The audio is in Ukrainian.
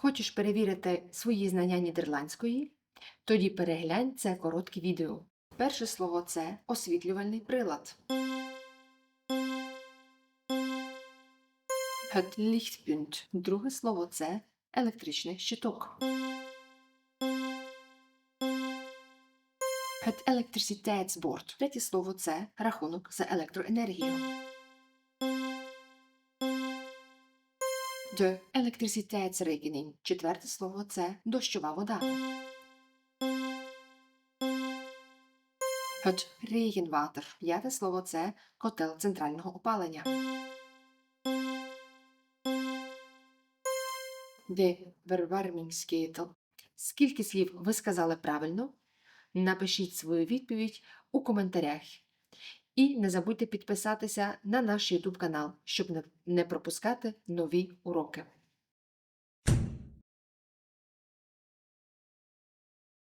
Хочеш перевірити свої знання нідерландської? Тоді переглянь це коротке відео. Перше слово це освітлювальний прилад. Het lichtpunt. Друге слово це електричний щиток. Het elektriciteitsbord. Третє слово це рахунок за електроенергію. De elektriciteitsrekening. Четверте слово це дощова вода. Het regenwater. П'яте слово це котел центрального опалення. De verwarmingsketel. Скільки слів ви сказали правильно? Напишіть свою відповідь у коментарях. І не забудьте підписатися на наш YouTube канал, щоб не- пропускати нові уроки.